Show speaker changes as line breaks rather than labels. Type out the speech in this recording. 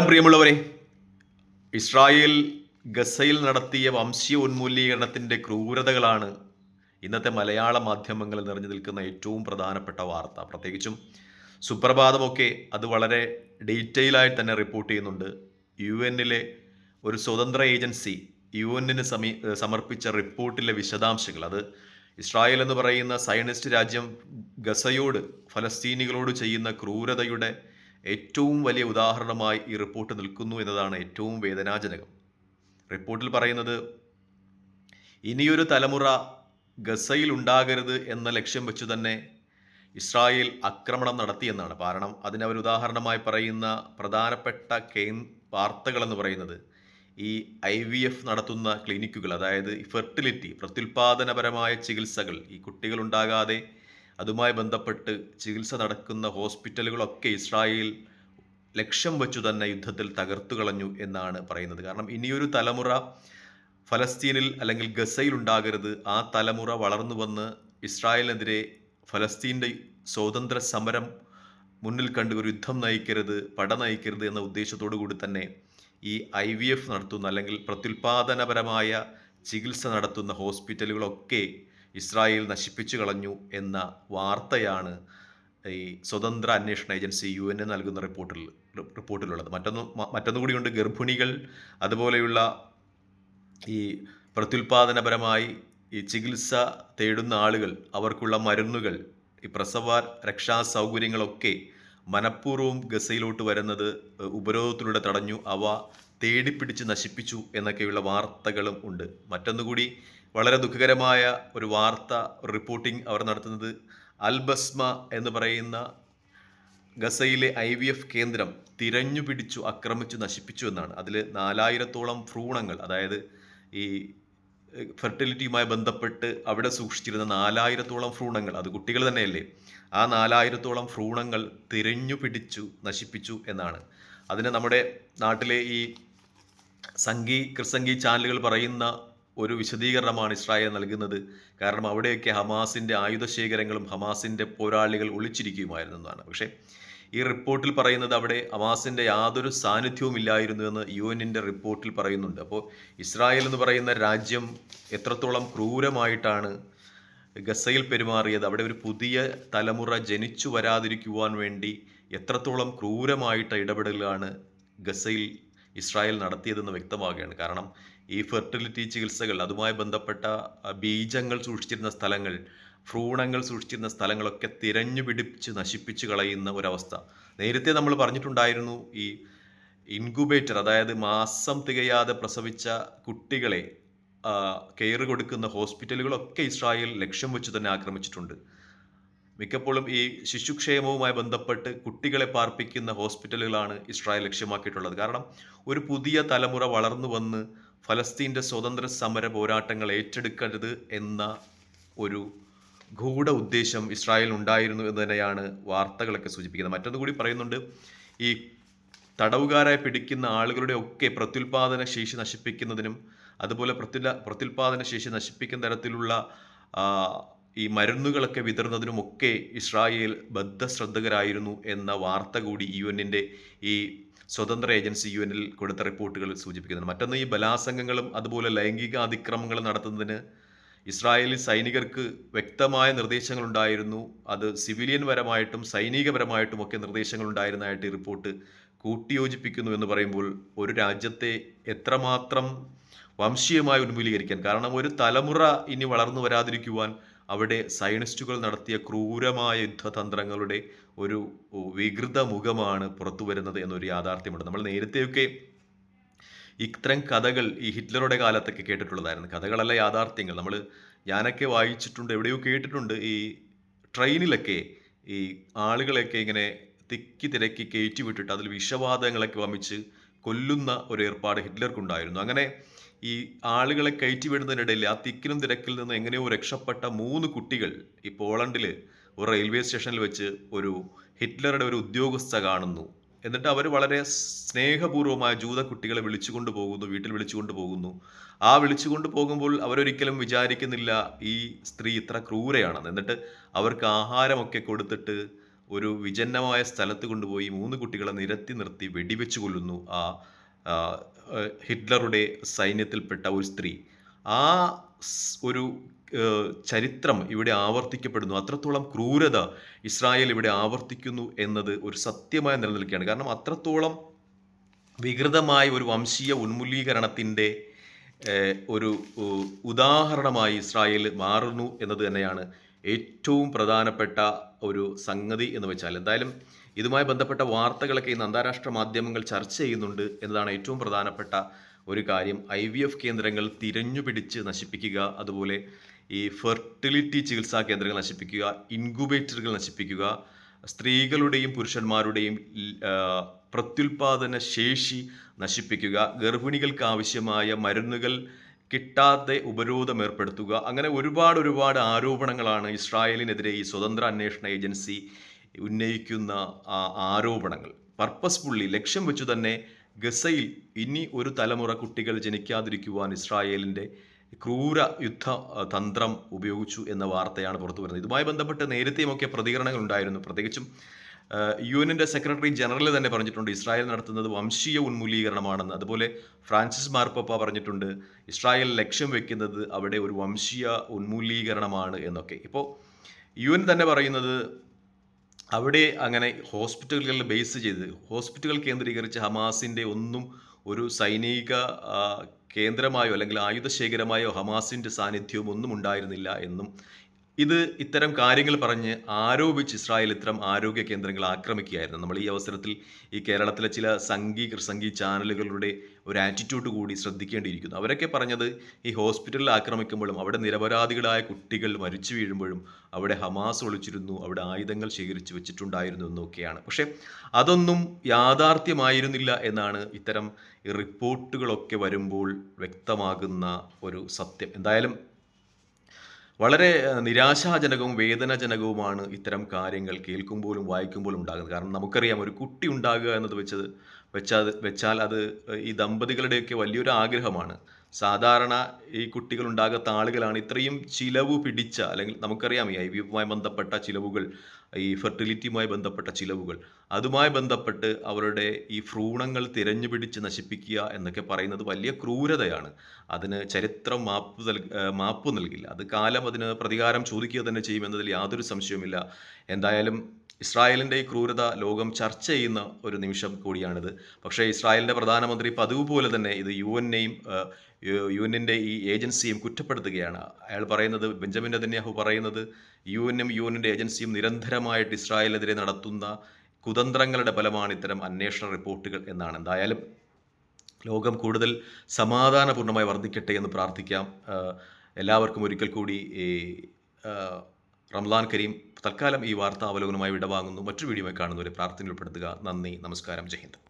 നമസ്കാരം പ്രിയമുള്ളവരെ. ഇസ്രായേൽ ഗസയിൽ നടത്തിയ വംശീയ ഉന്മൂലീകരണത്തിന്റെ ക്രൂരതകളാണ് ഇന്നത്തെ മലയാള മാധ്യമങ്ങളിൽ നിറഞ്ഞു നിൽക്കുന്ന ഏറ്റവും പ്രധാനപ്പെട്ട വാർത്ത. പ്രത്യേകിച്ചും സുപ്രഭാതമൊക്കെ അത് വളരെ ഡീറ്റെയിലായി തന്നെ റിപ്പോർട്ട് ചെയ്യുന്നുണ്ട്. യു എന്നിലെ ഒരു സ്വതന്ത്ര ഏജൻസി യു എന്നിന് സമീ സമർപ്പിച്ച റിപ്പോർട്ടിലെ വിശദാംശങ്ങൾ. അത് ഇസ്രായേൽ എന്ന് പറയുന്ന സയനിസ്റ്റ് രാജ്യം ഗസയോട് ഫലസ്തീനികളോട് ചെയ്യുന്ന ക്രൂരതയുടെ ഏറ്റവും വലിയ ഉദാഹരണമായി ഈ റിപ്പോർട്ട് നിൽക്കുന്നു എന്നതാണ് ഏറ്റവും വേദനാജനകം. റിപ്പോർട്ടിൽ പറയുന്നത് ഇനിയൊരു തലമുറ ഗസയിൽ ഉണ്ടാകരുത് എന്ന ലക്ഷ്യം വെച്ചു തന്നെ ഇസ്രായേൽ ആക്രമണം നടത്തിയെന്നാണ് കാരണം അതിന് അവർ ഉദാഹരണമായി പറയുന്ന പ്രധാനപ്പെട്ട കേ വാർത്തകളെന്ന് പറയുന്നത് ഈ ഐ വി എഫ് നടത്തുന്ന ക്ലിനിക്കുകൾ അതായത് ഫെർട്ടിലിറ്റി പ്രത്യുൽപാദനപരമായ ചികിത്സകൾ ഈ കുട്ടികൾ ഉണ്ടാകാതെ അതുമായി ബന്ധപ്പെട്ട് ചികിത്സ നടക്കുന്ന ഹോസ്പിറ്റലുകളൊക്കെ ഇസ്രായേൽ ലക്ഷ്യം വെച്ചു തന്നെ യുദ്ധത്തിൽ തകർത്തു കളഞ്ഞു എന്നാണ് പറയുന്നത്. കാരണം ഇനിയൊരു തലമുറ ഫലസ്തീനിൽ അല്ലെങ്കിൽ ഗസയിൽ ഉണ്ടാകരുത്. ആ തലമുറ വളർന്നു വന്ന് ഇസ്രായേലിനെതിരെ ഫലസ്തീന്റെ സ്വാതന്ത്ര്യ സമരം മുന്നിൽ കണ്ട് ഒരു യുദ്ധം നയിക്കരുത് പട നയിക്കരുത് എന്ന ഉദ്ദേശത്തോടു കൂടി തന്നെ ഈ ഐ വി എഫ് നടത്തുന്ന അല്ലെങ്കിൽ പ്രത്യുൽപാദനപരമായ ചികിത്സ നടത്തുന്ന ഹോസ്പിറ്റലുകളൊക്കെ ഇസ്രായേൽ നശിപ്പിച്ചു കളഞ്ഞു എന്ന വാർത്തയാണ് ഈ സ്വതന്ത്ര അന്വേഷണ ഏജൻസി യു എൻ നൽകുന്ന റിപ്പോർട്ടിൽ റിപ്പോർട്ടിലുള്ളത്. മറ്റൊന്ന് മറ്റൊന്നുകൂടിയുണ്ട് ഗർഭിണികൾ അതുപോലെയുള്ള ഈ പ്രത്യുൽപാദനപരമായി ഈ ചികിത്സ തേടുന്ന ആളുകൾ അവർക്കുള്ള മരുന്നുകൾ ഈ പ്രസവ രക്ഷാ സൗകര്യങ്ങളൊക്കെ മനഃപൂർവം ഗസയിലോട്ട് വരുന്നത് ഉപരോധത്തിലൂടെ തടഞ്ഞു അവ തേടിപ്പിടിച്ച് നശിപ്പിച്ചു എന്നൊക്കെയുള്ള വാർത്തകളും ഉണ്ട്. മറ്റൊന്നുകൂടി വളരെ ദുഃഖകരമായ ഒരു വാർത്ത ഒരു റിപ്പോർട്ടിംഗ് അവർ നടത്തുന്നത്. അൽബസ്മ എന്ന് പറയുന്ന ഗസയിലെ ഐ വി എഫ് കേന്ദ്രം തിരഞ്ഞു പിടിച്ചു ആക്രമിച്ചു നശിപ്പിച്ചു എന്നാണ്. അതിൽ നാലായിരത്തോളം ഭ്രൂണങ്ങൾ അതായത് ഈ ഫെർട്ടിലിറ്റിയുമായി ബന്ധപ്പെട്ട് അവിടെ സൂക്ഷിച്ചിരുന്ന നാലായിരത്തോളം ഭ്രൂണങ്ങൾ അത് കുട്ടികൾ തന്നെയല്ലേ ആ നാലായിരത്തോളം ഭ്രൂണങ്ങൾ തിരഞ്ഞു പിടിച്ചു നശിപ്പിച്ചു എന്നാണ്. അതിന് നമ്മുടെ നാട്ടിലെ ഈ സംഗീ കൃസംഗി ചാനലുകൾ പറയുന്ന ഒരു വിശദീകരണമാണ് ഇസ്രായേൽ നൽകുന്നത്. കാരണം അവിടെയൊക്കെ ഹമാസിന്റെ ആയുധശേഖരങ്ങളും ഹമാസിന്റെ പോരാളികൾ ഒളിച്ചിരിക്കുമായിരുന്നു എന്നാണ് പക്ഷേ ഈ റിപ്പോർട്ടിൽ പറയുന്നത് അവിടെ ഹമാസിന്റെ യാതൊരു സാന്നിധ്യവും ഇല്ലായിരുന്നു എന്ന് യു എന്നിന്റെ റിപ്പോർട്ടിൽ പറയുന്നുണ്ട്. അപ്പോൾ ഇസ്രായേൽ എന്ന് പറയുന്ന രാജ്യം എത്രത്തോളം ക്രൂരമായിട്ടാണ് ഗസയിൽ പെരുമാറിയത് അവിടെ ഒരു പുതിയ തലമുറ ജനിച്ചു വരാതിരിക്കുവാൻ വേണ്ടി എത്രത്തോളം ക്രൂരമായിട്ട് ഇടപെടലാണ് ഗസയിൽ ഇസ്രായേൽ നടത്തിയതെന്ന് വ്യക്തമാകുകയാണ്. കാരണം ഈ ഫെർട്ടിലിറ്റി ചികിത്സകൾ അതുമായി ബന്ധപ്പെട്ട ബീജങ്ങൾ സൂക്ഷിച്ചിരുന്ന സ്ഥലങ്ങൾ ഭ്രൂണങ്ങൾ സൂക്ഷിച്ചിരുന്ന സ്ഥലങ്ങളൊക്കെ തിരഞ്ഞു പിടിച്ച് നശിപ്പിച്ച് കളയുന്ന ഒരവസ്ഥ. നേരത്തെ നമ്മൾ പറഞ്ഞിട്ടുണ്ടായിരുന്നു ഈ ഇൻക്യുബേറ്റർ അതായത് മാസം തികയാതെ പ്രസവിച്ച കുട്ടികളെ കെയർ കൊടുക്കുന്ന ഹോസ്പിറ്റലുകളൊക്കെ ഇസ്രായേൽ ലക്ഷ്യം വെച്ച് തന്നെ ആക്രമിച്ചിട്ടുണ്ട്. മിക്കപ്പോഴും ഈ ശിശുക്ഷേമവുമായി ബന്ധപ്പെട്ട് കുട്ടികളെ പാർപ്പിക്കുന്ന ഹോസ്പിറ്റലുകളാണ് ഇസ്രായേൽ ലക്ഷ്യമാക്കിയിട്ടുള്ളത്. കാരണം ഒരു പുതിയ തലമുറ വളർന്നു വന്ന് ഫലസ്തീന്റെ സ്വതന്ത്ര സമര പോരാട്ടങ്ങൾ ഏറ്റെടുക്കരുത് എന്ന ഒരു ഗൂഢ ഉദ്ദേശം ഇസ്രായേൽ ഉണ്ടായിരുന്നു എന്ന് തന്നെയാണ് വാർത്തകളൊക്കെ സൂചിപ്പിക്കുന്നത്. മറ്റൊന്ന് കൂടി പറയുന്നുണ്ട് ഈ തടവുകാരായി പിടിക്കുന്ന ആളുകളുടെ ഒക്കെ പ്രത്യുൽപാദന ശേഷി നശിപ്പിക്കുന്നതിനും അതുപോലെ പ്രത്യുല പ്രത്യുൽപാദന ശേഷി നശിപ്പിക്കുന്ന തരത്തിലുള്ള ഈ മരുന്നുകളൊക്കെ വിതറുന്നതിനുമൊക്കെ ഇസ്രായേൽ ബദ്ധശ്രദ്ധകരായിരുന്നു എന്ന വാർത്ത കൂടി യു എന്നിന്റെ ഈ സ്വതന്ത്ര ഏജൻസി യു എനിൽ കൊടുത്ത റിപ്പോർട്ടുകൾ സൂചിപ്പിക്കുന്നത് മറ്റൊന്ന് ഈ ബലാസംഗങ്ങളും അതുപോലെ ലൈംഗിക അതിക്രമങ്ങൾ നടത്തുന്നതിന് ഇസ്രായേലി സൈനികർക്ക് വ്യക്തമായ നിർദ്ദേശങ്ങളുണ്ടായിരുന്നു. അത് സിവിലിയൻ പരമായിട്ടും സൈനികപരമായിട്ടും ഒക്കെ നിർദ്ദേശങ്ങൾ ഉണ്ടായിരുന്നതായിട്ട് ഈ റിപ്പോർട്ട് കൂട്ടിയോജിപ്പിക്കുന്നു എന്ന് പറയുമ്പോൾ ഒരു രാജ്യത്തെ എത്രമാത്രം വംശീയമായി ഉന്മൂലീകരിക്കാൻ കാരണം ഒരു തലമുറ ഇനി വളർന്നു വരാതിരിക്കുവാൻ അവിടെ സയനിസ്റ്റുകൾ നടത്തിയ ക്രൂരമായ യുദ്ധതന്ത്രങ്ങളുടെ ഒരു വികൃത മുഖമാണ് പുറത്തു വരുന്നത് എന്നൊരു യാഥാർത്ഥ്യമുണ്ട്. നമ്മൾ നേരത്തെയൊക്കെ ഇത്തരം കഥകൾ ഈ ഹിറ്റ്ലറുടെ കാലത്തൊക്കെ കേട്ടിട്ടുള്ളതായിരുന്നു. കഥകളല്ല യാഥാർത്ഥ്യങ്ങൾ. നമ്മൾ ഞാനൊക്കെ വായിച്ചിട്ടുണ്ട് എവിടെയോ കേട്ടിട്ടുണ്ട് ഈ ട്രെയിനിലൊക്കെ ഈ ആളുകളെയൊക്കെ ഇങ്ങനെ തിക്കി തിരക്കി കയറ്റി വിട്ടിട്ട് അതിൽ വിഷവാതങ്ങളൊക്കെ വമിച്ച് കൊല്ലുന്ന ഒരു ഏർപ്പാട് ഹിറ്റ്ലർക്കുണ്ടായിരുന്നു. അങ്ങനെ ഈ ആളുകളെ കയറ്റി വിടുന്നതിനിടയിൽ ആ തിക്കിലും തിരക്കിൽ നിന്ന് എങ്ങനെയോ രക്ഷപ്പെട്ട മൂന്ന് കുട്ടികൾ ഈ പോളണ്ടിൽ ഒരു റെയിൽവേ സ്റ്റേഷനിൽ വെച്ച് ഒരു ഹിറ്റ്ലറുടെ ഒരു ഉദ്യോഗസ്ഥ കാണുന്നു. എന്നിട്ട് അവർ വളരെ സ്നേഹപൂർവമായ ജൂത കുട്ടികളെ വിളിച്ചുകൊണ്ട് പോകുന്നു വീട്ടിൽ വിളിച്ചുകൊണ്ട് പോകുന്നു. ആ വിളിച്ചുകൊണ്ട് പോകുമ്പോൾ അവരൊരിക്കലും വിചാരിക്കുന്നില്ല ഈ സ്ത്രീ ഇത്ര ക്രൂരയാണെന്ന്. എന്നിട്ട് അവർക്ക് ആഹാരമൊക്കെ കൊടുത്തിട്ട് ഒരു വിജന്നമായ സ്ഥലത്ത് കൊണ്ടുപോയി മൂന്ന് കുട്ടികളെ നിരത്തി നിർത്തി വെടിവെച്ച് കൊല്ലുന്നു ആ ഹിറ്റ്ലറുടെ സൈന്യത്തിൽപ്പെട്ട ഒരു സ്ത്രീ. ആ ഒരു ചരിത്രം ഇവിടെ ആവർത്തിക്കപ്പെടുന്നു. അത്രത്തോളം ക്രൂരത ഇസ്രായേൽ ഇവിടെ ആവർത്തിക്കുന്നു എന്നത് ഒരു സത്യമായി നിലനിൽക്കുകയാണ്. കാരണം അത്രത്തോളം വികൃതമായ ഒരു വംശീയ ഉന്മൂലീകരണത്തിന്റെ ഒരു ഉദാഹരണമായി ഇസ്രായേൽ മാറുന്നു എന്നത് തന്നെയാണ് ഏറ്റവും പ്രധാനപ്പെട്ട ഒരു സംഗതി എന്ന് വെച്ചാൽ. എന്തായാലും ഇതുമായി ബന്ധപ്പെട്ട വാർത്തകളൊക്കെ ഇന്ന് അന്താരാഷ്ട്ര മാധ്യമങ്ങൾ ചർച്ച ചെയ്യുന്നുണ്ട് എന്നതാണ് ഏറ്റവും പ്രധാനപ്പെട്ട ഒരു കാര്യം. ഐ വി എഫ് കേന്ദ്രങ്ങൾ തിരഞ്ഞുപിടിച്ച് നശിപ്പിക്കുക അതുപോലെ ഈ ഫെർട്ടിലിറ്റി ചികിത്സാ കേന്ദ്രങ്ങൾ നശിപ്പിക്കുക ഇൻക്യുബേറ്ററുകൾ നശിപ്പിക്കുക സ്ത്രീകളുടെയും പുരുഷന്മാരുടെയും പ്രത്യുൽപാദന ശേഷി നശിപ്പിക്കുക ഗർഭിണികൾക്ക് ആവശ്യമായ മരുന്നുകൾ കിട്ടാതെ ഉപരോധം ഏർപ്പെടുത്തുക. അങ്ങനെ ഒരുപാട് ഒരുപാട് ആരോപണങ്ങളാണ് ഇസ്രായേലിനെതിരെ ഈ സ്വതന്ത്ര അന്വേഷണ ഏജൻസി ഉന്നയിക്കുന്ന ആരോപണങ്ങൾ. പർപ്പസ്ഫുള്ളി ലക്ഷ്യം വെച്ചു തന്നെ ഗസയിൽ ഇനി ഒരു തലമുറ കുട്ടികൾ ജനിക്കാതിരിക്കുവാൻ ഇസ്രായേലിന്റെ ക്രൂര യുദ്ധ തന്ത്രം ഉപയോഗിച്ചു എന്ന വാർത്തയാണ് പുറത്തു വരുന്നത്. ഇതുമായി ബന്ധപ്പെട്ട് നേരത്തെയുമൊക്കെ പ്രതികരണങ്ങൾ ഉണ്ടായിരുന്നു പ്രത്യേകിച്ചും യു എന്നിന്റെ സെക്രട്ടറി ജനറൽ തന്നെ പറഞ്ഞിട്ടുണ്ട് ഇസ്രായേൽ നടത്തുന്നത് വംശീയ ഉന്മൂലീകരണമാണെന്ന്. അതുപോലെ ഫ്രാൻസിസ് മാർപ്പപ്പ പറഞ്ഞിട്ടുണ്ട് ഇസ്രായേൽ ലക്ഷ്യം വെക്കുന്നത് അവിടെ ഒരു വംശീയ ഉന്മൂലീകരണമാണ് എന്നൊക്കെ. ഇപ്പോൾ യു എൻ തന്നെ പറയുന്നത് അവിടെ അങ്ങനെ ഹോസ്പിറ്റലുകളിൽ ബേസ് ചെയ്ത് ഹോസ്പിറ്റലുകൾ കേന്ദ്രീകരിച്ച് ഹമാസിന്റെ ഒന്നും ഒരു സൈനിക കേന്ദ്രമായോ അല്ലെങ്കിൽ ആയുധശേഖരമായോ ഹമാസിന്റെ സാന്നിധ്യവും ഒന്നും ഉണ്ടായിരുന്നില്ല എന്നും ഇത് ഇത്തരം കാര്യങ്ങൾ പറഞ്ഞ് ആരോപിച്ച് ഇസ്രായേൽ ഇത്തരം ആരോഗ്യ കേന്ദ്രങ്ങൾ ആക്രമിക്കുകയായിരുന്നു. നമ്മൾ ഈ അവസരത്തിൽ ഈ കേരളത്തിലെ ചില സംഘി കൃസംഗി ചാനലുകളുടെ ഒരു ആറ്റിറ്റ്യൂഡ് കൂടി ശ്രദ്ധിക്കേണ്ടിയിരിക്കുന്നു. അവരൊക്കെ പറഞ്ഞത് ഈ ഹോസ്പിറ്റലിൽ ആക്രമിക്കുമ്പോഴും അവിടെ നിരപരാധികളായ കുട്ടികൾ മരിച്ചു വീഴുമ്പോഴും അവിടെ ഹമാസ് ഒളിച്ചിരുന്നു അവിടെ ആയുധങ്ങൾ ശേഖരിച്ചു വെച്ചിട്ടുണ്ടായിരുന്നു എന്നൊക്കെയാണ്. പക്ഷേ അതൊന്നും യാഥാർത്ഥ്യമായിരുന്നില്ല എന്നാണ് ഇത്തരം റിപ്പോർട്ടുകളൊക്കെ വരുമ്പോൾ വ്യക്തമാകുന്ന ഒരു സത്യം. എന്തായാലും വളരെ നിരാശാജനകവും വേദനാജനകവുമാണ് ഇത്തരം കാര്യങ്ങൾ കേൾക്കുമ്പോഴും വായിക്കുമ്പോഴും ഉണ്ടാകുന്നത്. കാരണം നമുക്കറിയാം ഒരു കുട്ടി ഉണ്ടാകുക എന്നത് വെച്ചത് വെച്ചാൽ വെച്ചാൽ അത് ഈ ദമ്പതികളുടെയൊക്കെ വലിയൊരു ആഗ്രഹമാണ്. സാധാരണ ഈ കുട്ടികൾ ഉണ്ടാകാത്ത ആളുകളാണ് ഇത്രയും ചിലവ് പിടിച്ച അല്ലെങ്കിൽ നമുക്കറിയാം ഈ ഐ വി ബന്ധപ്പെട്ട ചിലവുകൾ ഈ ഫെർട്ടിലിറ്റിയുമായി ബന്ധപ്പെട്ട ചിലവുകൾ. അതുമായി ബന്ധപ്പെട്ട് അവരുടെ ഈ ഭ്രൂണങ്ങൾ തിരഞ്ഞു പിടിച്ച് നശിപ്പിക്കുക എന്നൊക്കെ പറയുന്നത് വലിയ ക്രൂരതയാണ്. അതിന് ചരിത്രം മാപ്പ് നൽ മാപ്പ് നൽകില്ല. അത് കാലം അതിന് പ്രതികാരം ചോദിക്കുക തന്നെ ചെയ്യുമെന്നതിൽ യാതൊരു സംശയവുമില്ല. എന്തായാലും ഇസ്രായേലിന്റെ ഈ ക്രൂരത ലോകം ചർച്ച ചെയ്യുന്ന ഒരു നിമിഷം കൂടിയാണിത്. പക്ഷേ ഇസ്രായേലിന്റെ പ്രധാനമന്ത്രി പതിവ് പോലെ തന്നെ ഇത് യു എന്നെയും യു എന്നിന്റെ ഈ ഏജൻസിയും കുറ്റപ്പെടുത്തുകയാണ്. അയാൾ പറയുന്നത് ബെഞ്ചമിൻ നെതന്യാഹു പറയുന്നത് യു എനും യു എന്നിന്റെ ഏജൻസിയും നിരന്തരമായിട്ട് ഇസ്രായേലിനെതിരെ നടത്തുന്ന കുതന്ത്രങ്ങളുടെ ഫലമാണ് ഇത്തരം അന്വേഷണ റിപ്പോർട്ടുകൾ എന്നാണ്. എന്തായാലും ലോകം കൂടുതൽ സമാധാനപൂർണമായി വർദ്ധിക്കട്ടെ എന്ന് പ്രാർത്ഥിക്കാം. എല്ലാവർക്കും ഒരിക്കൽ കൂടി ഈ റംലാൻ കരീം തൽക്കാലം ഈ വാർത്താ അവലോകനമായി വിടവാങ്ങുന്നു. മറ്റൊരു വീഡിയോയിൽ കാണുന്നവരെ പ്രാർത്ഥനയിൽ ഉൾപ്പെടുത്തുക. നന്ദി നമസ്കാരം. ജയ് ഹിന്ദ്.